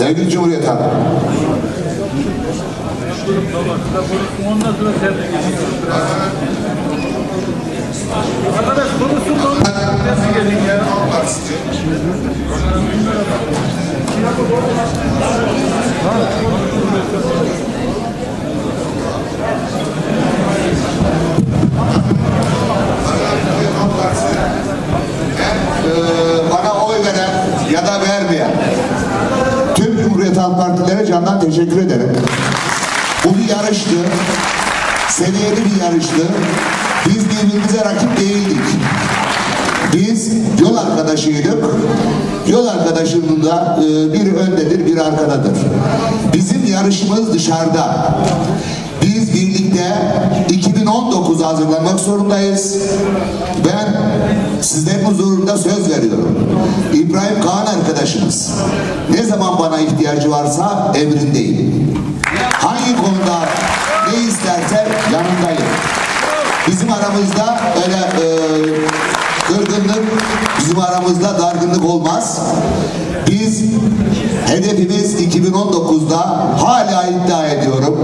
Sevgili Cumhuriyet geliyorsun. Arkadaş konuşsun. Nasıl gelin ya? Ee, Halk Partilere candan teşekkür ederim. Bu bir yarıştı. Seviyeli bir yarıştı. Biz birbirimize rakip değildik. Biz yol arkadaşıydık. Yol arkadaşının da e, biri öndedir, biri arkadadır. Bizim yarışımız dışarıda. Biz birlikte 2019'a hazırlanmak zorundayız. Ben sizlerin huzurunda söz veriyorum. İbrahim Kaan arkadaşımız ne zaman bana ihtiyacı varsa emrindeyim. Hangi konuda ne isterse yanındayım. Bizim aramızda öyle e, kırgınlık, bizim aramızda dargınlık olmaz. Biz hedefimiz 2019'da hala iddia ediyorum.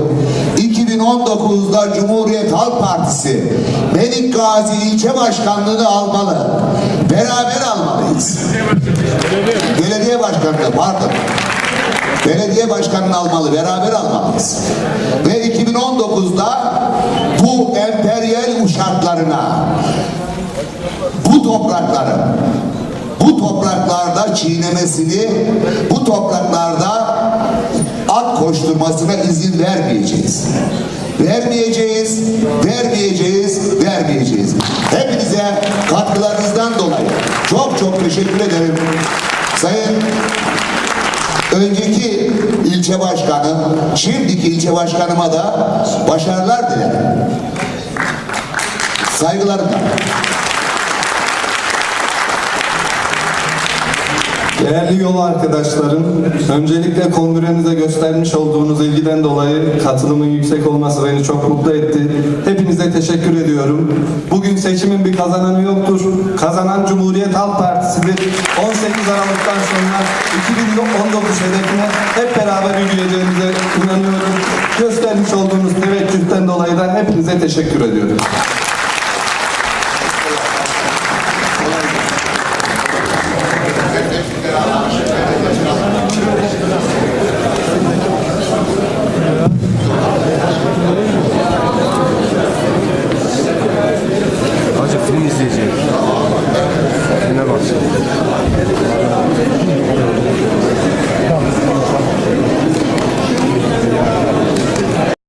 2019'da Cumhuriyet Halk Partisi Melik Gazi ilçe başkanlığını almalı. Beraber almalıyız. Belediye başkanlığı pardon. Belediye başkanını almalı, beraber almalıyız. Ve 2019'da bu emperyal uşaklarına, bu toprakları, bu topraklarda çiğnemesini, bu topraklarda at koşturmasına izin vermeyeceğiz. Vermeyeceğiz, vermeyeceğiz, vermeyeceğiz. Hepinize katkılarınızdan dolayı çok çok teşekkür ederim. Sayın önceki ilçe başkanı, şimdiki ilçe başkanıma da başarılar dilerim. Saygılarımla. Değerli yol arkadaşlarım, öncelikle kongremize göstermiş olduğunuz ilgiden dolayı katılımın yüksek olması beni çok mutlu etti. Hepinize teşekkür ediyorum. Bugün seçimin bir kazananı yoktur. Kazanan Cumhuriyet Halk Partisi'dir. 18 Aralık'tan sonra 2019 hedefine hep beraber yürüyeceğimize inanıyorum. Göstermiş olduğunuz teveccühten dolayı da hepinize teşekkür ediyorum. Obrigado.